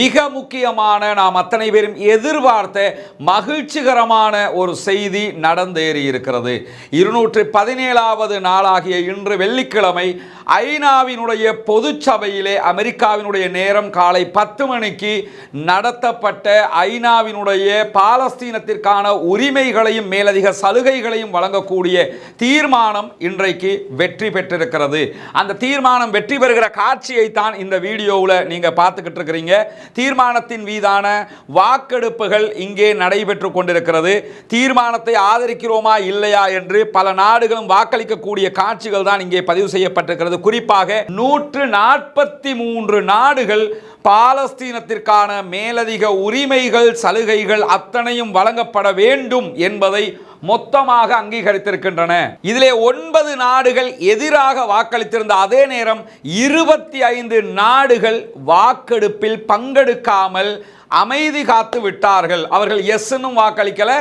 மிக முக்கியமான நாம் அத்தனை பேரும் எதிர்பார்த்த மகிழ்ச்சிகரமான ஒரு செய்தி நடந்தேறி இருக்கிறது. இருநூற்றி பதினேழாவது நாளாகிய இன்று வெள்ளிக்கிழமை ஐநாவினுடைய பொதுச்சபையிலே அமெரிக்காவினுடைய நேரம் காலை பத்து மணிக்கு நடத்தப்பட்ட ஐநாவினுடைய பாலஸ்தீனத்திற்கான உரிமைகளையும் மேலதிக சலுகைகளையும் வழங்கக்கூடிய தீர்மானம் இன்றைக்கு வெற்றி பெற்றிருக்கிறது. அந்த தீர்மானம் வெற்றி பெறுகிற காட்சியை தான் இந்த வீடியோவில் நீங்கள் பார்த்துக்கிட்டு இருக்கிறீங்க. தீர்மானத்தின் மீதான வாக்கெடுப்புகள் இங்கே நடைபெற்று கொண்டிருக்கிறது. தீர்மானத்தை ஆதரிக்கிறோமா இல்லையா என்று பல நாடுகளும் வாக்களிக்கக்கூடிய காட்சிகள் தான் இங்கே பதிவு செய்யப்பட்டிருக்கிறது. குறிப்பாக நூற்று நாற்பத்தி மூன்று நாடுகள் பாலஸ்தீனத்திற்கான மேலதிக உரிமைகள் சலுகைகள் அத்தனையும் வழங்கப்பட வேண்டும் என்பதை மொத்தமாக அங்கீகரித்திருக்கின்றன. இதிலே ஒன்பது நாடுகள் எதிராக வாக்களித்திருந்த அதே நேரம் இருபத்தி ஐந்து நாடுகள் வாக்கெடுப்பில் பங்கெடுக்காமல் அமைதி காத்து விட்டார்கள். அவர்கள் எஸ்ன்னும் வாக்களிக்கல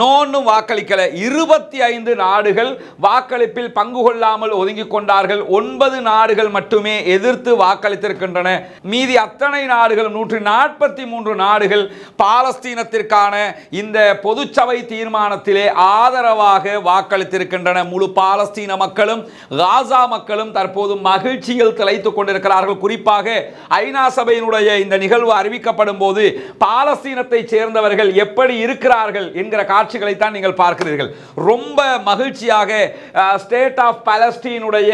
நோன்னும் வாக்களிக்கல. இருபத்தி ஐந்து நாடுகள் வாக்களிப்பில் பங்கு கொள்ளாமல் ஒதுங்கிக் கொண்டார்கள். ஒன்பது நாடுகள் மட்டுமே எதிர்த்து வாக்களித்திருக்கின்றன. மீதி அத்தனை நாடுகள் நூற்றி நாற்பத்தி மூன்று நாடுகள் பாலஸ்தீனத்திற்கான இந்த பொதுச்சபை தீர்மானத்திலே ஆதரவாக வாக்களித்திருக்கின்றன. முழு பாலஸ்தீன மக்களும் காசா மக்களும் தற்போது மகிழ்ச்சியில் திளைத்துக் கொண்டிருக்கிறார்கள். குறிப்பாக ஐநா சபையினுடைய இந்த நிகழ்வு அறிவிக்கப்படும் போது பாலஸ்தீனத்தை சேர்ந்தவர்கள் எப்படி இருக்கிறார்கள் என்கிற காட்சிகளை தான் நீங்கள் பார்க்கிறீர்கள். ரொம்ப மகிழ்ச்சியாக ஸ்டேட் ஆஃப் பாலஸ்தீனுடைய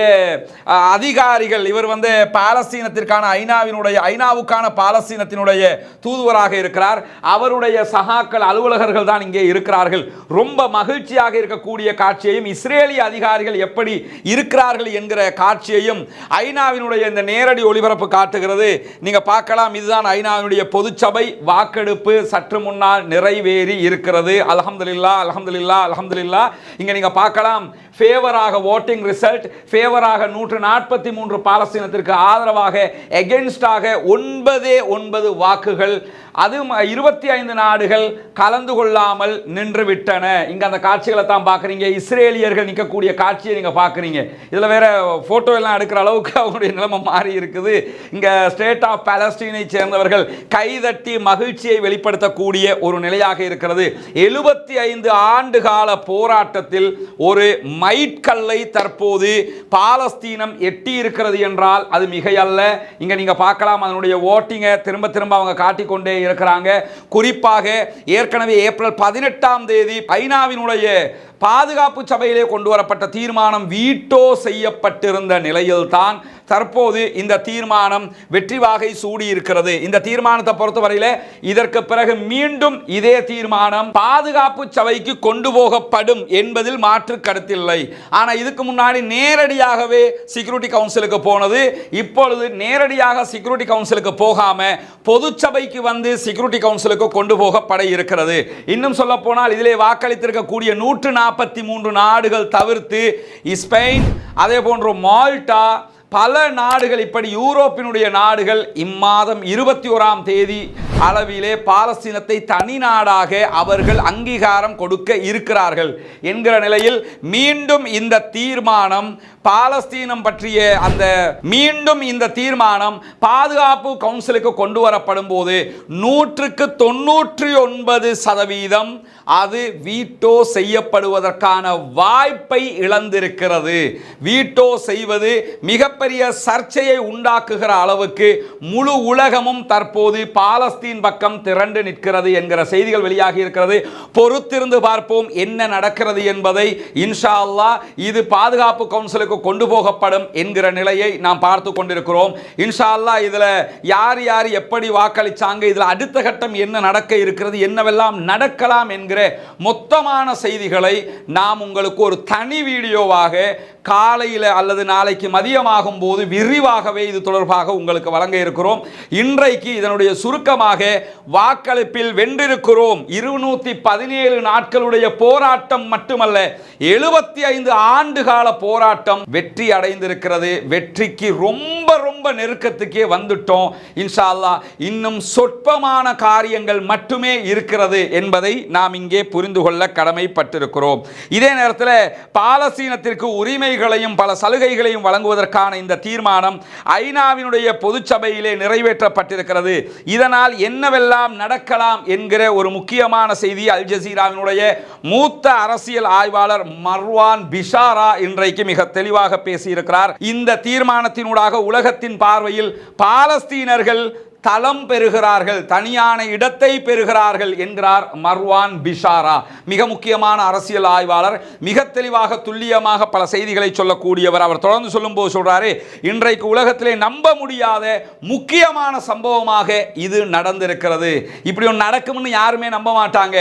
அதிகாரிகள் இவர் வந்து பாலஸ்தீனத்திற்கான ஐநாவினுடைய ஐநாவுக்கான பாலஸ்தீனத்தினுடைய தூதுவராக இருக்கிறார். அவருடைய சகாக்கள் அலுவலகர்கள் தான் இங்கே இருக்கிறார்கள். ரொம்ப மகிழ்ச்சியாக இருக்கக்கூடிய காட்சியையும் இஸ்ரேலிய அதிகாரிகள் எப்படி இருக்கிறார்கள் என்கிற காட்சியையும் ஐநாவினுடைய இந்த நேரடி ஒளிபரப்பு காட்டுகிறது. நீங்க பார்க்கலாம் இதுதான் ஐநாவினுடைய பொதுச்சபை. வாக்கெடுப்பு சற்று முன்னால் நிறைவேறி இருக்கிறது. அலமதுல்லா அலமதுல்லா அலமதுல்லா இங்க நீங்க பார்க்கலாம். ஃபேவராக ஓட்டிங் ரிசல்ட் ஃபேவராக நூற்று நாற்பத்தி மூன்று பாலஸ்தீனத்திற்கு ஆதரவாக எகென்ஸ்டாக ஒன்பதே ஒன்பது வாக்குகள். அது இருபத்தி ஐந்து நாடுகள் கலந்து கொள்ளாமல் நின்று விட்டன அந்த காட்சிகளை தான் பார்க்குறீங்க. இஸ்ரேலியர்கள் நிற்கக்கூடிய காட்சியை நீங்கள் பார்க்குறீங்க. இதில் வேற ஃபோட்டோ எல்லாம் எடுக்கிற அளவுக்கு அவங்களுடைய நிலைமை மாறி இருக்குது. இங்கே ஸ்டேட் ஆஃப் பாலஸ்டீனை சேர்ந்தவர்கள் கைதட்டி மகிழ்ச்சியை வெளிப்படுத்தக்கூடிய ஒரு நிலையாக இருக்கிறது. எழுபத்தி ஐந்து ஆண்டு கால போராட்டத்தில் ஒரு மைட்கல்லை தற்போது பாலஸ்தீனம் எட்டி இருக்கிறது என்றால் அது மிகையல்ல. இங்க நீங்க பார்க்கலாம் அதனுடைய ஓட்டிங்கை திரும்ப திரும்ப அவங்க காட்டிக்கொண்டே இருக்கிறாங்க. குறிப்பாக ஏற்கனவே ஏப்ரல் பதினெட்டாம் தேதி ஐநாவினுடைய பாதுகாப்பு சபையிலே கொண்டு வரப்பட்ட தீர்மானம் வீட்டோ செய்யப்பட்டிருந்த நிலையில்தான் தற்போது இந்த தீர்மானம் வெற்றி வாகை சூடி இருக்கிறது இந்த தீர்மானத்தை பொறுத்தவரையில இதற்கு பிறகு மீண்டும் இதே தீர்மானம் பாதுகாப்பு சபைக்கு கொண்டு போகப்படும் என்பதில் மாற்று கருத்தில்லை. ஆனால் இதுக்கு முன்னாடி நேரடியாகவே செக்யூரிட்டி கவுன்சிலுக்கு போனது. இப்பொழுது நேரடியாக செக்யூரிட்டி கவுன்சிலுக்கு போகாம பொதுச்சபைக்கு வந்து செக்யூரிட்டி கவுன்சிலுக்கு கொண்டு போகப்பட இருக்கிறது. இன்னும் சொல்ல போனால் இதிலே வாக்களித்திருக்கக்கூடிய நூற்று நாற்பத்தி மூன்று நாடுகள் தவிர்த்து ஸ்பெயின் அதே போன்று மால்டா பல நாடுகள் இப்படி யூரோப்பினுடைய நாடுகள் இம்மாதம் இருபத்தி ஓராம் தேதி அளவிலே பாலஸ்தீனத்தை தனி நாடாக அவர்கள் அங்கீகாரம் கொடுக்க இருக்கிறார்கள் என்கிற நிலையில் மீண்டும் இந்த தீர்மானம் பாலஸ்தீனம் பற்றிய அந்த மீண்டும் இந்த தீர்மானம் பாதுகாப்பு கவுன்சிலுக்கு கொண்டு வரப்படும் போது நூற்றுக்கு தொன்னூற்றி ஒன்பது சதவீதம் அது வீட்டோ செய்யப்படுவதற்கான வாய்ப்பை இழந்திருக்கிறது. வீட்டோ செய்வது மிகப்பெரிய சர்ச்சையை உண்டாக்குகிற அளவுக்கு முழு உலகமும் தற்போது பாலஸ்தீன் பக்கம் திரண்டு நிற்கிறது என்கிற செய்திகள் வெளியாகி இருக்கிறது. பொறுத்திருந்து பார்ப்போம் என்ன நடக்கிறது என்பதை. இன்ஷா அல்லாஹ் இது பாதுகாப்பு கவுன்சிலுக்கு கொண்டு போகப்படும் என்கிற நிலையை நாம் பார்த்து கொண்டிருக்கிறோம். இன்ஷா அல்லாஹ் இதுல யார் யார் எப்படி வாக்களிச்சாங்க இதுல அடுத்த கட்டம் என்ன நடக்க இருக்கிறது என்னவெல்லாம் நடக்கலாம் என்கிற மொத்தமான செய்திகளை நாம் உங்களுக்கு ஒரு தனி வீடியோவாக காலையில் அல்லது நாளைக்கு மதியமாகும் போது விரிவாகவே இது தொடர்பாக உங்களுக்கு வழங்க இருக்கிறோம். இன்றைக்கு இதனுடைய சுருக்கமாக வாக்களிப்பில் வென்றிருக்கிறோம். இருநூத்தி பதினேழு நாட்களுடைய போராட்டம் மட்டுமல்ல எழுபத்தி ஐந்து ஆண்டு கால போராட்டம் வெற்றி அடைந்திருக்கிறது. வெற்றிக்கு ரொம்ப ரொம்ப நெருக்கத்துக்கே வந்துட்டோம். இன்ஷா அல்லா இன்னும் சொற்பமான காரியங்கள் மட்டுமே இருக்கிறது என்பதை நாம் இங்கே புரிந்து கொள்ள கடமைப்பட்டிருக்கிறோம். இதே நேரத்தில் பாலஸ்தீனத்திற்கு உரிமைகளையும் பல சலுகைகளையும் வழங்குவதற்கான இந்த தீர்மானம் ஐநாவினுடைய பொதுச்சபையிலே நிறைவேற்றப்பட்டிருக்கிறது. இதனால் என்னவெல்லாம் நடக்கலாம் என்கிற ஒரு முக்கியமான செய்தி அல் ஜசீராவினுடைய மூத்த அரசியல் ஆய்வாளர் மர்வான் பிஷாரா இன்றைக்கு மிக தெளிவாக பேசியிருக்கிறார். இந்த தீர்மானத்தினூடாக உலகத்தின் பார்வையில் பாலஸ்தீனர்கள் தளம் பெறுகிறார்கள் தனியான இடத்தை பெறுகிறார்கள் என்கிறார் மர்வான் பிஷாரா. மிக முக்கியமான அரசியல் ஆய்வாளர் மிக தெளிவாக துல்லியமாக பல செய்திகளை சொல்லக்கூடியவர். அவர் தொடர்ந்து சொல்லும்போது சொல்றாரு இன்றைக்கு உலகத்திலே நம்ப முடியாத முக்கியமான சம்பவமாக இது நடந்திருக்கிறது. இப்படி ஒன்று நடக்கும்னு யாருமே நம்ப மாட்டாங்க.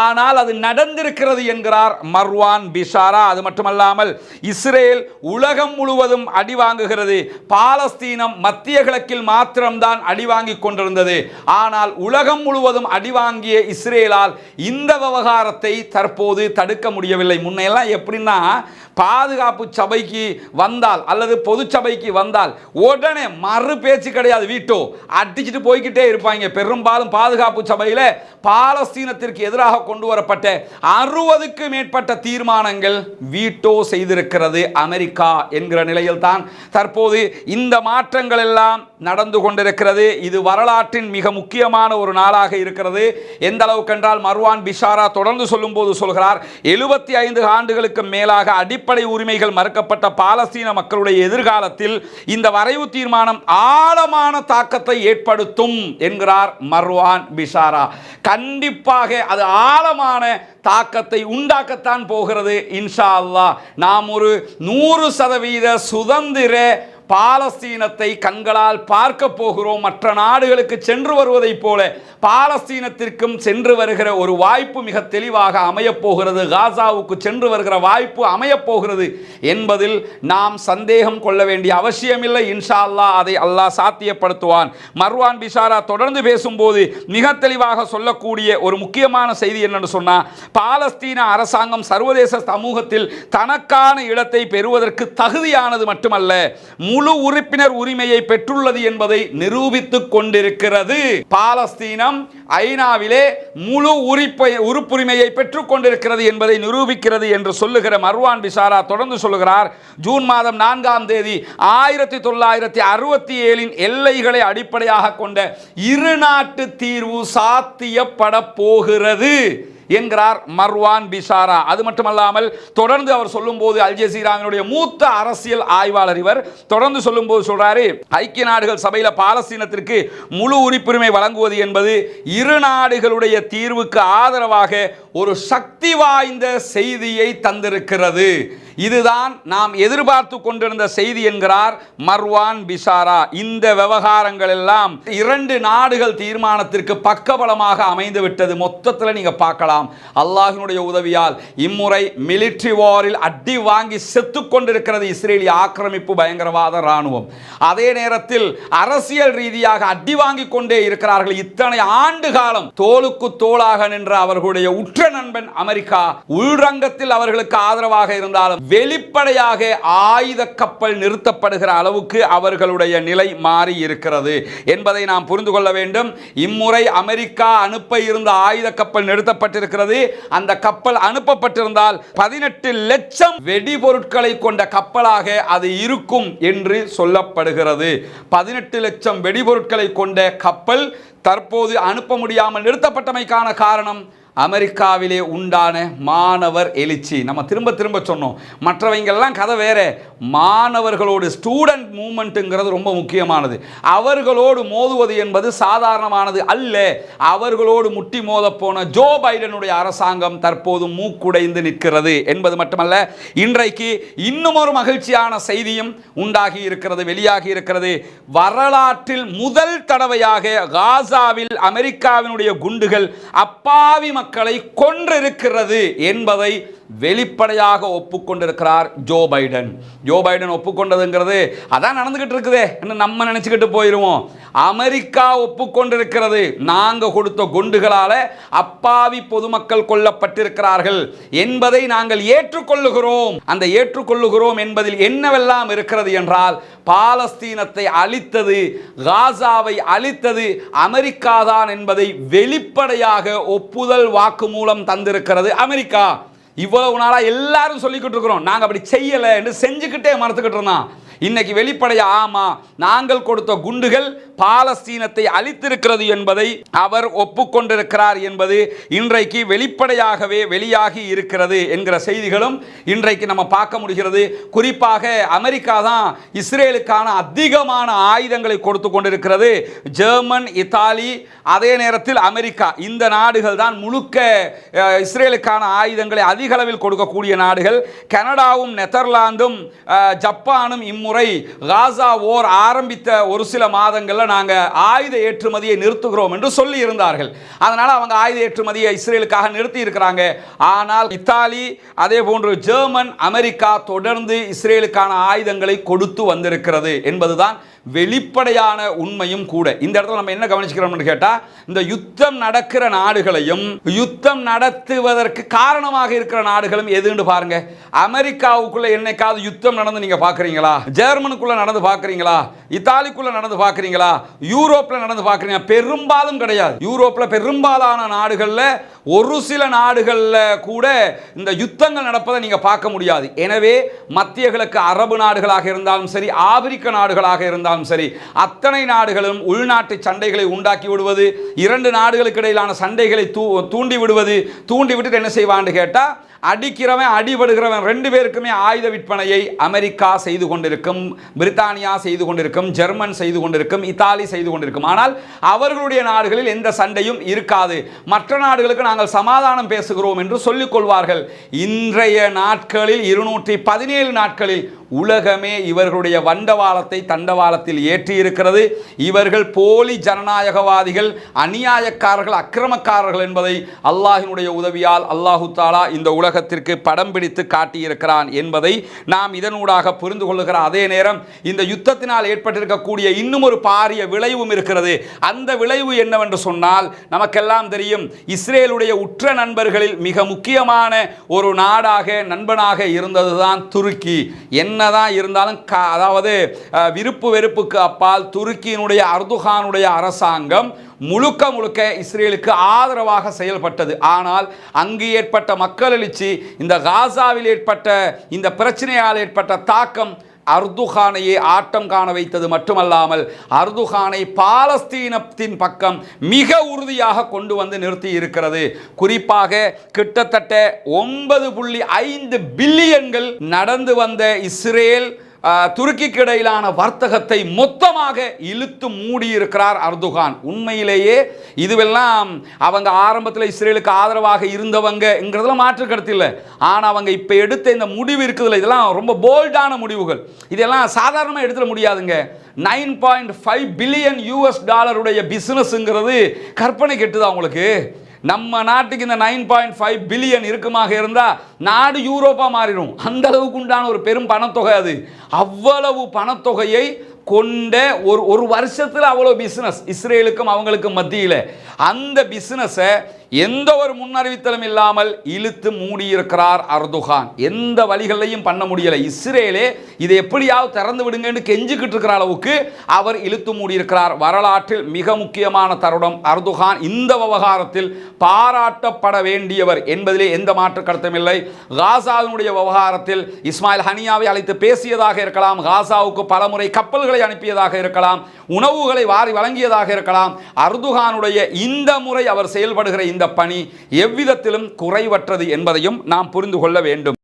ஆனால் அது நடந்திருக்கிறது என்கிறார் மர்வான் பிஷாரா. அது மட்டுமல்லாமல் இஸ்ரேல் உலகம் முழுவதும் அடி வாங்குகிறது. பாலஸ்தீனம் மத்திய கிழக்கில் மாத்திரம்தான் அடி வாங்கி கொண்டிருந்தது. ஆனால் உலகம் முழுவதும் அடிவாங்கிய இஸ்ரேலால் இந்த விவகாரத்தை தற்போது தடுக்க முடியவில்லை. முன்னையெல்லாம் எப்படின்னா பாதுகாப்பு சபைக்கு வந்தால் அல்லது பொது சபைக்கு வந்தால் உடனே மறு பேச்சு கிடையாது வீட்டோ. அடிச்சுட்டு போய்கிட்டே இருப்பாங்க. பெரும்பாலும் பாதுகாப்பு சபையில் பாலஸ்தீனத்திற்கு எதிராக கொண்டு வரப்பட்ட அறுபதுக்கு மேற்பட்ட தீர்மானங்கள் வீட்டோ செய்திருக்கிறது அமெரிக்கா என்கிற நிலையில் தான் தற்போது இந்த மாற்றங்கள் எல்லாம் நடந்து கொண்டிருக்கிறது. இது வரலாற்றின் மிக முக்கியமான ஒரு நாளாக இருக்கிறது. எந்த அளவுக்கு என்றால் மர்வான் பிஷாரா தொடர்ந்து சொல்லும்போது சொல்கிறார் எழுபத்தி ஐந்து ஆண்டுகளுக்கு மேலாக அடிப்படை உரிமைகள் மறுக்கப்பட்ட பாலஸ்தீன மக்களுடைய எதிர்காலத்தில் இந்த வரைவு தீர்மானம் ஆழமான தாக்கத்தை ஏற்படுத்தும் என்கிறார் மர்வான் பிஷாரா. கண்டிப்பாக அது ஆழமான தாக்கத்தை உண்டாக்கத்தான் போகிறது இன்ஷா அல்லாஹ். நாம் ஒரு நூறு சதவீத சுதந்திர பாலஸ்தீனத்தை கண்களால் பார்க்க போகிறோம். மற்ற நாடுகளுக்கு சென்று வருவதைப் போல பாலஸ்தீனத்திற்கும் சென்று வருகிற ஒரு வாய்ப்பு மிக தெளிவாக அமையப் போகிறது. காசாவுக்கு சென்று வருகிற வாய்ப்பு அமையப் போகிறது என்பதில் நாம் சந்தேகம் கொள்ள வேண்டிய அவசியமில்லை. இன்ஷா அல்லாஹ் அதை அல்லாஹ் சாத்தியப்படுத்துவான். மர்வான் பிஷாரா தொடர்ந்து பேசும்போது மிக தெளிவாக சொல்லக்கூடிய ஒரு முக்கியமான செய்தி என்னன்னு சொன்னால் பாலஸ்தீன அரசாங்கம் சர்வதேச சமூகத்தில் தனக்கான இடத்தை பெறுவதற்கு தகுதியானது மட்டுமல்ல முழு உறுப்பினர் உரிமையை பெற்றுள்ளது என்பதை நிரூபித்துக் கொண்டிருக்கிறது. பாலஸ்தீனம் ஐநாவிலே முழு உரிப்பை உறுப்புரிமையை பெற்றுக் கொண்டிருக்கிறது என்பதை நிரூபிக்கிறது என்று சொல்லுகிற மர்வான் பிசாரா தொடர்ந்து சொல்லுகிறார். ஜூன் மாதம் நான்காம் தேதி ஆயிரத்தி தொள்ளாயிரத்தி அறுபத்தி ஏழின் எல்லைகளை அடிப்படையாக கொண்ட இரு நாட்டு தீர்வு சாத்தியப்பட போகிறது. என்கிறார் மர்வான் பிஷாரா அது மட்டுமல்லாமல் தொடர்ந்து அவர் சொல்லும்போது அல் ஜசீராவினுடைய மூத்த அரசியல் ஆய்வாளர் இவர் தொடர்ந்து சொல்லும்போது சொல்றாரு ஐக்கிய நாடுகள் சபையில் பாலஸ்தீனத்திற்கு முழு உறுப்புரிமை வழங்குவது என்பது இரு நாடுகளுடைய தீர்வுக்கு ஆதரவாக ஒரு சக்தி வாய்ந்த செய்தியை தந்திருக்கிறது. இதுதான் நாம் எதிர்பார்த்து கொண்டிருந்த செய்தி என்கிறார் மர்வான் பிஷாரா இந்த விவகாரங்கள் எல்லாம் இரண்டு நாடுகள் தீர்மானத்திற்கு பக்கபலமாக அமைந்து விட்டது. மொத்தத்தில் நீங்க பார்க்கலாம். அல்லாஹினுடைய உதவியால் இம்முறை மிலிட்ரி வாரில் அடி வாங்கி செத்து கொண்டிருக்கிறது இஸ்ரேலிய ஆக்கிரமிப்பு பயங்கரவாத ராணுவம் அதே நேரத்தில் அரசியல் ரீதியாக அடி வாங்கி கொண்டே இருக்கிறார்கள். இத்தனை ஆண்டு காலம் தோலுக்கு தோளாக நின்ற அவர்களுடைய உற்ற உற்ற நண்பன் அமெரிக்கா உள்ரங்கத்தில் அவர்களுக்கு ஆதரவாக இருந்தாலும் வெளிப்படையாக ஆயுத கப்பல் நிறுத்தப்படுகிற அளவுக்கு அவர்களுடைய நிலை மாறி இருக்கிறது என்பதை நாம் புரிந்து கொள்ள வேண்டும். இம்முறை அமெரிக்கா அனுப்ப இருந்த ஆயுத கப்பல் நிறுத்தப்பட்டிருக்கிறது. அந்த கப்பல் அனுப்பப்பட்டிருந்தால் பதினெட்டு லட்சம் வெடிபொருட்களை கொண்ட கப்பலாக அது இருக்கும் என்று சொல்லப்படுகிறது. பதினெட்டு லட்சம் வெடிபொருட்களை கொண்ட கப்பல் தற்போது அனுப்ப முடியாமல் நிறுத்தப்பட்டமைக்கான காரணம் அமெரிக்காவிலே உண்டான மாணவர் எழுச்சி. நம்ம திரும்ப திரும்ப சொன்னோம். மற்றவங்கெல்லாம் கதை வேற. மாணவர்களோடு ஸ்டூடெண்ட் மூமெண்ட்டுங்கிறது ரொம்ப முக்கியமானது. அவர்களோடு மோதுவது என்பது சாதாரணமானது அல்ல. அவர்களோடு முட்டி மோத போன ஜோ பைடனுடைய அரசாங்கம் தற்போது மூக்குடைந்து நிற்கிறது என்பது மட்டுமல்ல இன்றைக்கு இன்னும் ஒரு மகிழ்ச்சியான செய்தியும் உண்டாகி இருக்கிறது வெளியாகி இருக்கிறது. வரலாற்றில் முதல் தடவையாக காசாவில் அமெரிக்காவினுடைய குண்டுகள் அப்பாவி மக்கள் கொன்றிருக்கிறது என்பதை வெளிப்படையாக ஒப்புக்கொண்டிருக்கிறார் ஜோ பைடன். ஜோ பைடன் ஒப்புக்கொண்டதுங்கிறது அதான் நடந்துகிட்டு இருக்குதே என்ன நம்ம நினச்சிக்கிட்டு போயிடுவோம் அமெரிக்கா ஒப்புக்கொண்டிருக்கிறது. நாங்கள் கொடுத்த குண்டுகளால அப்பாவி பொதுமக்கள் கொல்லப்பட்டிருக்கிறார்கள் என்பதை நாங்கள் ஏற்றுக்கொள்ளுகிறோம். அந்த ஏற்றுக்கொள்ளுகிறோம் என்பதில் என்னவெல்லாம் இருக்கிறது என்றால் பாலஸ்தீனத்தை அழித்தது காசாவை அழித்தது அமெரிக்கா தான் என்பதை வெளிப்படையாக ஒப்புதல் வாக்குமூலம் தந்திருக்கிறது அமெரிக்கா. இவ்வளவு நாளாக எல்லாரும் சொல்லிக்கிட்டு இருக்கிறோம். நாங்கள் அப்படி செய்யலை என்று செஞ்சுக்கிட்டே மறுத்துக்கிட்டு இருந்தோம். இன்னைக்கு வெளிப்படையா ஆமா நாங்கள் கொடுத்த குண்டுகள் பாலஸ்தீனத்தை அழித்திருக்கிறது என்பதை அவர் ஒப்புக்கொண்டிருக்கிறார் என்பது இன்றைக்கு வெளிப்படையாகவே வெளியாகி இருக்கிறது என்கிற செய்திகளும் இன்றைக்கு நம்ம பார்க்க முடிகிறது. குறிப்பாக அமெரிக்கா தான் இஸ்ரேலுக்கான அதிகமான ஆயுதங்களை கொடுத்து கொண்டிருக்கிறது. ஜெர்மன் இத்தாலி அதே நேரத்தில் அமெரிக்கா. இந்த நாடுகள் தான் முழுக்க இஸ்ரேலுக்கான ஆயுதங்களை அதிக அளவில் கொடுக்கக்கூடிய நாடுகள். கனடாவும் நெதர்லாந்தும் ஜப்பானும் இம் முறை காசா ஓர் ஆரம்பித்த ஒரு சில மாதங்களில் நாங்கள் ஆயுத ஏற்றுமதியை நிறுத்துகிறோம் என்று சொல்லி இருந்தார்கள். அதனால் அவங்க ஆயுத ஏற்றுமதியை இஸ்ரேலுக்காக நிறுத்தி இருக்கிறாங்க. ஆனால் இத்தாலி அதே போன்று ஜெர்மன் அமெரிக்கா தொடர்ந்து இஸ்ரேலுக்கான ஆயுதங்களை கொடுத்து வந்திருக்கிறது என்பதுதான் வெளிப்படையான உண்மையும் கூட. இந்த இடத்துல நம்ம என்ன கவனிச்சுக்கிறோம்னு கேட்டால் இந்த யுத்தம் நடக்கிற நாடுகளையும் யுத்தம் நடத்துவதற்கு காரணமாக இருக்கிற நாடுகளும் எதுன்னு பாருங்க. அமெரிக்காவுக்குள்ள என்னைக்காவது யுத்தம் நடந்து நீங்க பாக்குறீங்களா? ஜெர்மனுக்குள்ள நடந்து பாக்குறீங்களா? இத்தாலிக்குள்ள நடந்து பாக்குறீங்களா? யூரோப்ல நடந்து பாக்குறீங்க பெரும்பாலும் கிடையாது. யூரோப்ல பெரும்பாலான நாடுகள்ல ஒரு சில நாடுகளில் கூட இந்த யுத்தங்கள் நடப்பதை நீங்கள் பார்க்க முடியாது. எனவே மத்திய கிழக்கு அரபு நாடுகளாக இருந்தாலும் சரி ஆப்பிரிக்க நாடுகளாக இருந்தாலும் சரி அத்தனை நாடுகளும் உள்நாட்டு சண்டைகளை உண்டாக்கி விடுவது இரண்டு நாடுகளுக்கு இடையிலான சண்டைகளை தூ தூண்டி விடுவது தூண்டி விட்டுட்டு என்ன செய்வான்னு கேட்டால் அடிக்கிறவன் அடிபடுகிறவன் ரெண்டு பேருக்குமே ஆயுத விற்பனையை அமெரிக்கா செய்து கொண்டிருக்கும் பிரித்தானியா செய்து கொண்டிருக்கும் ஜெர்மன் செய்து கொண்டிருக்கும் இத்தாலி செய்து கொண்டிருக்கும். ஆனால் அவர்களுடைய நாடுகளில் எந்த சண்டையும் இருக்காது. மற்ற நாடுகளுக்கு நாங்கள் சமாதானம் பேசுகிறோம் என்று சொல்லிக் கொள்வார்கள் இன்றைய நாட்களில் இருநூற்றி பதினேழு நாட்களில் உலகமே இவர்களுடைய வண்டவாளத்தை தண்டவாளத்தில் ஏற்றி இருக்கிறது இவர்கள் போலி ஜனநாயகவாதிகள் அநியாயக்காரர்கள் அக்கிரமக்காரர்கள் என்பதை அல்லாஹினுடைய உதவியால் அல்லாஹு தாலா இந்த உலகத்திற்கு படம் பிடித்து காட்டியிருக்கிறான் என்பதை நாம் இதனூடாக புரிந்து கொள்ளுகிற அதே நேரம் இந்த யுத்தத்தினால் ஏற்பட்டிருக்கக்கூடிய இன்னும் ஒரு பாரிய விளைவும் இருக்கிறது. அந்த விளைவு என்னவென்று சொன்னால் நமக்கெல்லாம் தெரியும் இஸ்ரேலுடைய உற்ற நண்பர்களில் மிக முக்கியமான ஒரு நாடாக நண்பனாக இருந்ததுதான் துருக்கி. என்னதான் இருந்தாலும் க- அதாவது விருப்பு வெறுப்புக்கு அப்பால் துருக்கியினுடைய அர்துகானுடைய அரசாங்கம் முழுக்க முழுக்க இஸ்ரேலுக்கு ஆதரவாக செயல்பட்டது. ஆனால் அங்கு ஏற்பட்ட மக்கள் எழுச்சி இந்த காசாவில் ஏற்பட்ட இந்த பிரச்சனையால் ஏற்பட்ட தாக்கம் அர்துகானையே ஆட்டம் காண வைத்தது மட்டுமல்லாமல் அர்துகானை பாலஸ்தீனத்தின் பக்கம் மிக உறுதியாக கொண்டு வந்து நிறுத்தி இருக்கிறது. குறிப்பாக கிட்டத்தட்ட ஒன்பது புள்ளி ஐந்து பில்லியன்கள் நடந்து வந்த இஸ்ரேல் துருக்கிக்கு இடையிலான வர்த்தகத்தை மொத்தமாக இழுத்து மூடியிருக்கிறார் அர்துகான். உண்மையிலேயே இதுவெல்லாம் அவங்க ஆரம்பத்தில் இஸ்ரேலுக்கு ஆதரவாக இருந்தவங்கங்கிறதுல மாற்று கருத்து இல்லை. ஆனால் அவங்க இப்போ எடுத்த இந்த முடிவு இருக்குதுல்ல இதெல்லாம் ரொம்ப போல்டான முடிவுகள். இதெல்லாம் சாதாரணமாக எடுத்துட முடியாதுங்க. Nine point five billion US டாலருடைய பிஸ்னஸ்ங்கிறது கற்பனை கெட்டுதா உங்களுக்கு? நம்ம நாட்டுக்கு இந்த நைன் பாயிண்ட் ஃபைவ் பில்லியன் இருக்குமாக இருந்தால் நாடு யூரோப்பாக மாறிடும். அந்த அளவுக்கு உண்டான ஒரு பெரும் பணத்தொகை அது. அவ்வளவு பணத்தொகையை கொண்ட ஒரு ஒரு வருஷத்தில் அவ்வளோ பிஸ்னஸ் இஸ்ரேலுக்கும் அவங்களுக்கும் மத்தியில். அந்த பிஸ்னஸை எந்த ஒரு முன்னறிவித்தலும் இல்லாமல் இழுத்து மூடியிருக்கிறார் அர்துகான். எந்த வழிகளையும் பண்ண முடியலை. இஸ்ரேலே இதை எப்படியாவது திறந்து விடுங்கன்னு கெஞ்சிக்கிட்டு இருக்கிற அளவுக்கு அவர் இழுத்து மூடியிருக்கிறார். வரலாற்றில் மிக முக்கியமான தருணம் அர்துகான். இந்த விவகாரத்தில் பாராட்டப்பட வேண்டியவர் என்பதிலே எந்த மாற்று இல்லை. காசாவினுடைய விவகாரத்தில் இஸ்மாயில் ஹனியாவை அழைத்து பேசியதாக இருக்கலாம். காசாவுக்கு பலமுறை கப்பல்களை அனுப்பியதாக இருக்கலாம். உணவுகளை வாரி வழங்கியதாக இருக்கலாம். அர்துகானுடைய இந்த முறை அவர் செயல்படுகிற இந்த பணி எவ்விதத்திலும் குறைவற்றது என்பதையும் நாம் புரிந்து கொள்ள வேண்டும்.